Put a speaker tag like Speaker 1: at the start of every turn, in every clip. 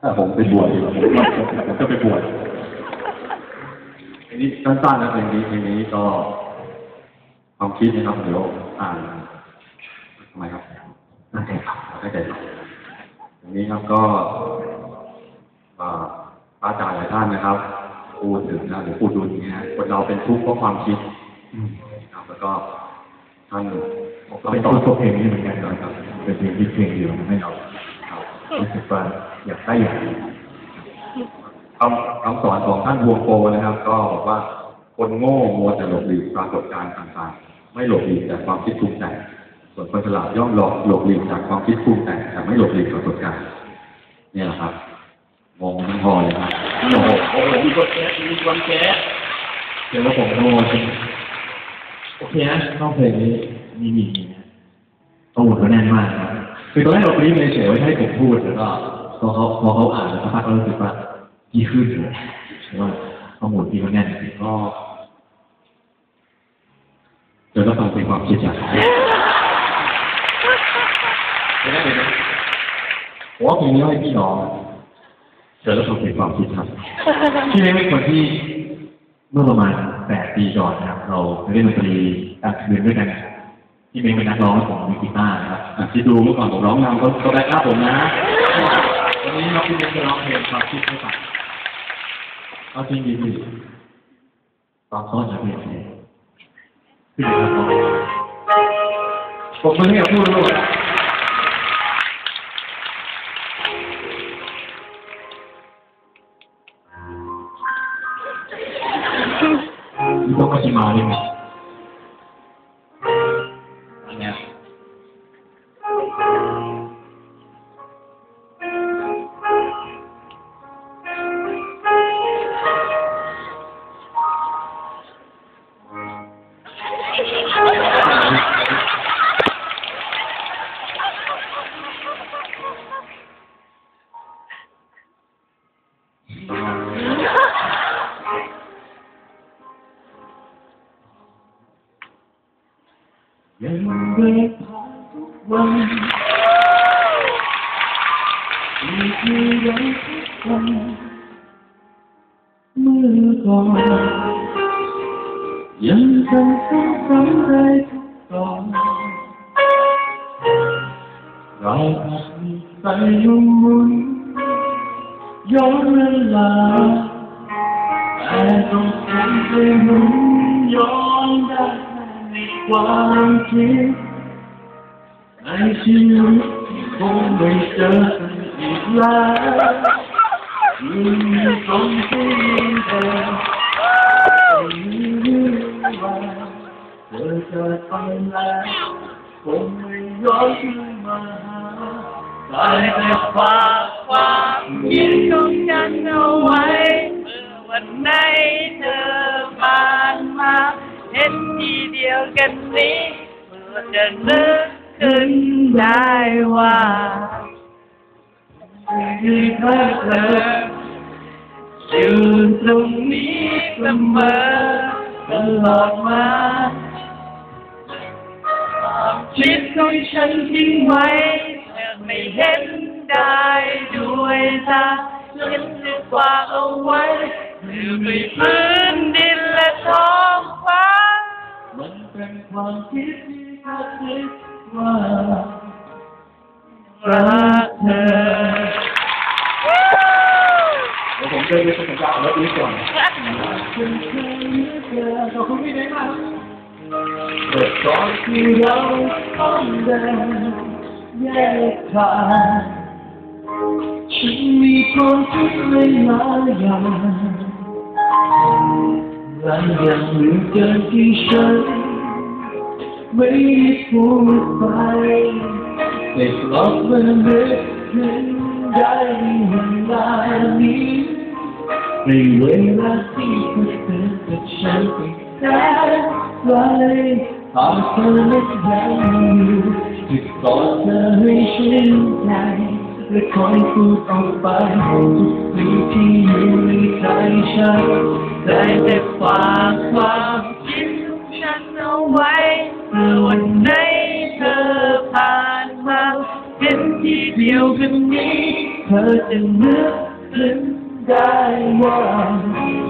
Speaker 1: ถ้าผมไปบวชดีกว่าผมก็ผมก็ไปบวชอันนี้สั้นๆนะเพลงนี้เพลงนี้ก็ความคิดนะครับเดี๋ยวอ่านทำไมครับน่าใจครับน่าใจครับอันนี้ครับก็อ่าพระอาจารย์หลายท่านนะครับพูดถึงนะหรือพูดดูอย่างเงี้ยคนเราเป็นทุกข์เพราะความคิดครับแล้วก็ท่าน
Speaker 2: ก็เป็นตัวเพลงนี้เหมือนกันนะครับเป็นเพลงที่เพลงเดียวทำให้เรา
Speaker 1: ครับ
Speaker 2: รู้สึกว่าอยากได้อย่างนี้
Speaker 1: คำคำสอนของท่านวงโปนะครับ ก็บอกว่าคนโง่มัวแต่หลบหลีกปรากฏการณ์ต่างๆ ไม่หลบหลีกจากความคิดปรุงแต่งส่วนคนฉลาดย่อมหลอกหลบหลีกจากความคิดปรุงแต่งแต่ไม่หลบหลีกปรากฏการณ์เนี่ยแหละครับงงทั้งพอเลยครับ
Speaker 3: โอ้โหโอ้โหมีคนแก๊สมีคนแก๊ส
Speaker 2: เดี๋ยวเราผมโง่จริงโอเคนะชอบเพลงนี้มีมีนะข้อมูลเขาแน่นมากนะ คือตอนแรกเราปริ้นเฉยๆไว้ให้ผมพูดแล้วก็พอเขาพอเขาอ่านแล้วสักพักเรารู้สึกว่าดีขึ้นเลยเพราะว่าข้อมูลที่เขาแน่นจริง
Speaker 1: ก็เดี๋ยวเราฟังเป็นความคิดจาก
Speaker 2: ไม่ได้เลยนะผมว่าเพลงนี้ให้พี่น้อง
Speaker 1: เดี๋ยวเราฟังเป็นความคิดครับ
Speaker 2: พี่เล็กเป็นคนที่เมื่อประมาณแปดปีก่อนนะครับเราไปเล่นดนตรีกลางคืนด้วยกัน ที่เป็นนักร้องของมิกีต้านะครับ
Speaker 1: อะที่ดูเมื่อก่อนผมร้องนำก็ก็ได้ครับผมนะ
Speaker 2: วันนี้น้องพี่เล็กจะร้องเพลงความคิดให้ฟังเอาจริงดีดีตอนซ้อนจะเป็นยังไงขึ้นมาครับผมไม่ได้พูดด้วย ยังเดินผ่านทุกวันมีเพียงทุกวันเมื่อก่อนยังจำซ้ำซ้ำได้ทุกตอนเราอาจมีใจยุ่งมุนย้อนเวลาแต่ต้องคงจะหมุนย้อนได้ ในความคิดในชีวิตที่คงไม่เจอกันอีกแล้วยืนตรงที่ ห็
Speaker 4: นทีเดียวกันนี้เพื่อจะนึกขึ้นได้ว่า
Speaker 2: ที่เธอเธอ
Speaker 4: อยู่ตรงนี้เสมอตลอดมาความคิดของฉันทิ้งไว้เมื่อไม่เห็นได้ด้วยตาฉันจะฝาเอาไว้เมื่อไม่พื้นดินและท้อง
Speaker 2: เป็นความคิดที่เธอคิดว่า
Speaker 4: รักเธอ
Speaker 2: เดี๋ยวผมเดินไปสัญญาแล้วดีก่อนคุณเคยนึกเจอขอบคุณพี่เล็กมากเมื่อตอนที่เราต้องเดินแยกทางฉันมีความคิดไม่หลายอย่างหลายอย่างเหลือเกินที่ฉัน ไม่ได้พูดไปแต่กลับมาเลือกถึงได้เวลานี้ในเวลาที่เธอเอวั
Speaker 4: นไหนเธอผ่านมาเห็นที่เดียวกันนี้ เธ
Speaker 2: อจะนึกถึงได้ว่า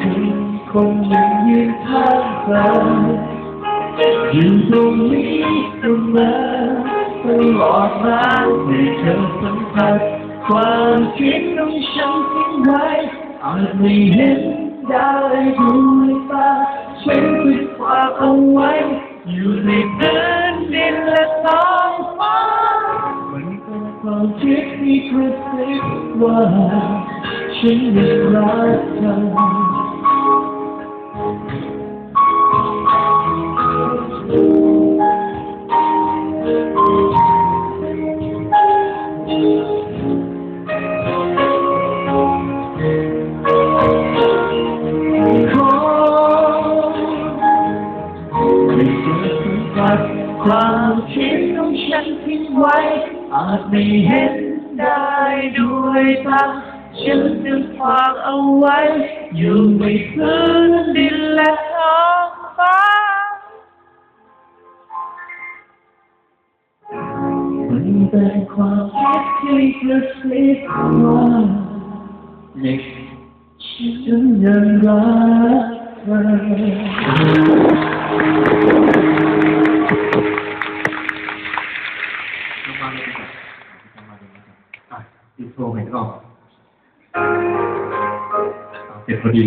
Speaker 2: ฉันคนหนึ่งยืนข้างเธออยู่ตรงนี้เสมอตลอดมาให้เธอสัมผัสความคิดของฉันทิ้งไว้อาจไม่เห็นได้ด้วยตาฉันปิดฝากเอาไว้ ว่าฉันยังรักเธอ ฝากเอาไว้อยู่ในพื้นดินและท้องฟ้ามันเป็นความคิดที่กระซิบว่าฉันยังรักเธอ
Speaker 5: เสร็จพอดี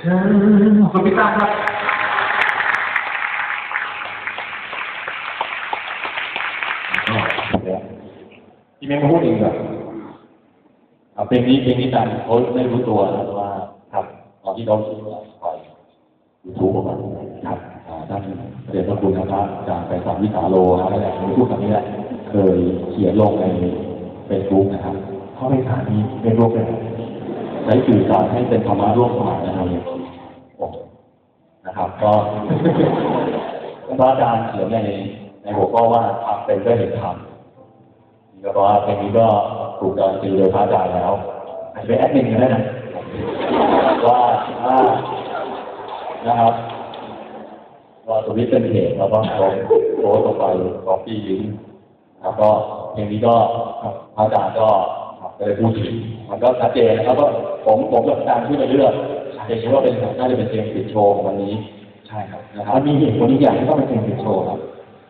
Speaker 2: เธอ
Speaker 5: ขอบคุณพี่ตั้มครับก็พี่เมย์มาพูดเองแบบ
Speaker 1: เอาเพลงนี้เพลงนี้ดันเขาไม่รู้ตัวนะว่าครับตอนที่เขาปล่อยยูทูบออกมาครับอ่าท่านเรียนพระคุณนะครับอาจารย์ไปสามวิสาโลนะครับแล้วผมพูดคำนี้แหละเคยเขียนลงในเฟซบุ๊กนะครับเขาไม่ถามมีเฟซบุ๊กเลยใช้สื่อสารให้เป็นธรรมะร่วมสมัยนะครับโอ้นะครับ ก็พระอาจารย์เขียนในในหัวข้อว่าทำเป็นด้วยเห็นธรรมก็เพราะว่าเพลงนี้ก็ถูกการตีโดยพระอาจารย์แล้วอาจจะเป็นแอดมินกันได้นะว่าถ้านะครับว่าตรงนี้เป็นเหตุเราต้องเอาโพสต์ออกไปกอปี้ลิงก์แล้วก็เพลงนี้ก็พระอาจารย์ก็ เลยพูดถึงมันก็ชัดเจนนะครับว่าผมผมกับอาจารย์ที่ไปเลือกเพลงนี้ว่าเป็นน่าจะเป็นเพลงปิดโชว์ของวันนี้ ใช่ครับนะครับมันมีเหตุผลอีกอย่างที่ต้องเป็นเพลงปิดโชว์ครับ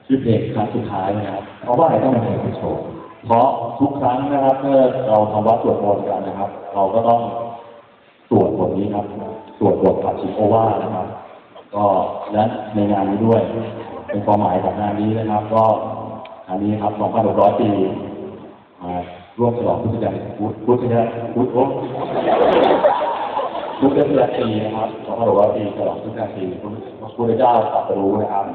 Speaker 1: ชื่อเพลงครั้งสุดท้ายนะครับ เพราะว่าอะไรต้องเป็นเพลงปิดโชว์เพราะทุกครั้งนะครับเมื่อเราทำวัดสวดมนต์กันนะครับ เราก็ต้องสวดบทนี้ครับสวดบทปัจฉิมโอวาทนะครับ ก็และในงานนี้ด้วย เป็นความหมายของงานนี้นะครับ ก็อันนี้ครับ 2,600 ปีมา ร่วมฉลองพุทธจักรพุทธพุทธจักรพุทธพุทธจักรปีนะครับ2,600ปีฉลองพุทธจักรปีพระพุทธเจ้าตรัสรู้นะครับ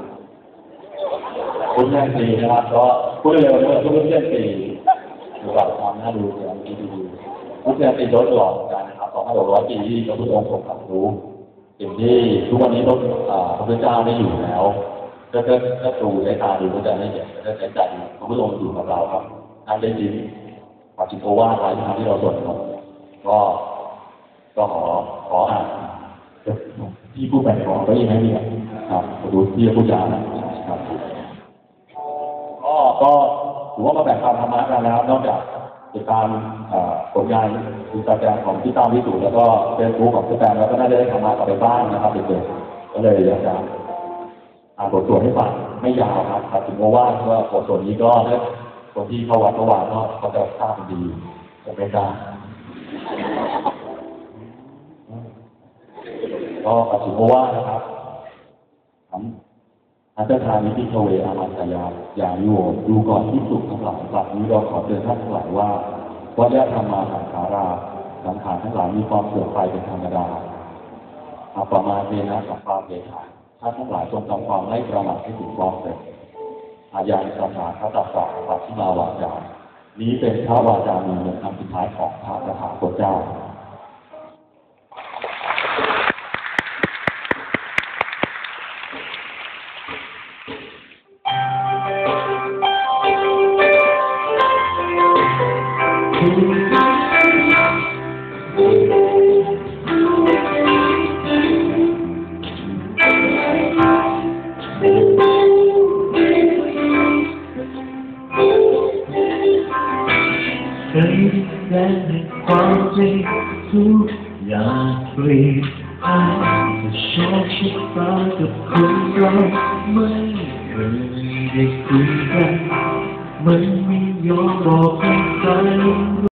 Speaker 1: พุทธแม่ปีนะครับก็พูดเร็วเลยพุทธแม่ปีสำหรับความน่าดูอย่างที่ดีพุทธแม่ปีโดยตลอดการนะครับ2,600ปีที่พระพุทธองค์ทรงตรัสรู้สิ่งที่ทุกวันนี้พระพุทธเจ้าได้อยู่แล้วก็ก็ดูได้ตาดูก็จะได้เห็นก็จะใช้ใจพระพุทธองค์อยู่กับเราครับท่านได้ยิน ปัจจิโกวาทไว้นะครับที่เราสวดก็ก็ขอขออ่านที่พูดไปขอก็ยังไม่มีครับดูที่พูดจานะครับก็ก็ถือว่ามาแบ่งปันธรรมะกันแล้ว นอกจากติดตามผลงานอินสตาแกรมของพี่ตามวิสุทธ์แล้วก็เฟซบุ๊กของพี่แตมแล้วก็น่าจะได้ธรรมะกลับไปบ้างนะครับเด็กๆก็เลยอยากจะอ่านบทสวดให้ฟังไม่ยาวครับถึงว่าว่าบทสวดนี้ก็ คนที่เข้าวัดเข้าวาก็เขาจะทราบดีจะไม่ได้ก็ตัดถึงว่านะครับอันตรธานิพิทเวอามัตยาอย่างโยดูก่อนที่สุขทั้งหลายบัดนี้เราขอเตือนท่านทั้งหลายว่าวัฏธรรมมาสังขาราสังขารทั้งหลายมีความเสื่อมไปเป็นธรรมดาอาปมาเทนะสัพพาเวหาท่านทั้งหลายจงทำความไม่ประมาทให้ถึงความเสร็จ อาญาสัมมาทัตตาปัจฉิมาวาจา นี้เป็นพระวาจามีเป็นคำสุดท้ายของพระประธานพระเจ้า
Speaker 2: ไม่เคยได้คุยกันมันไม่ยอมบอกให้ใคร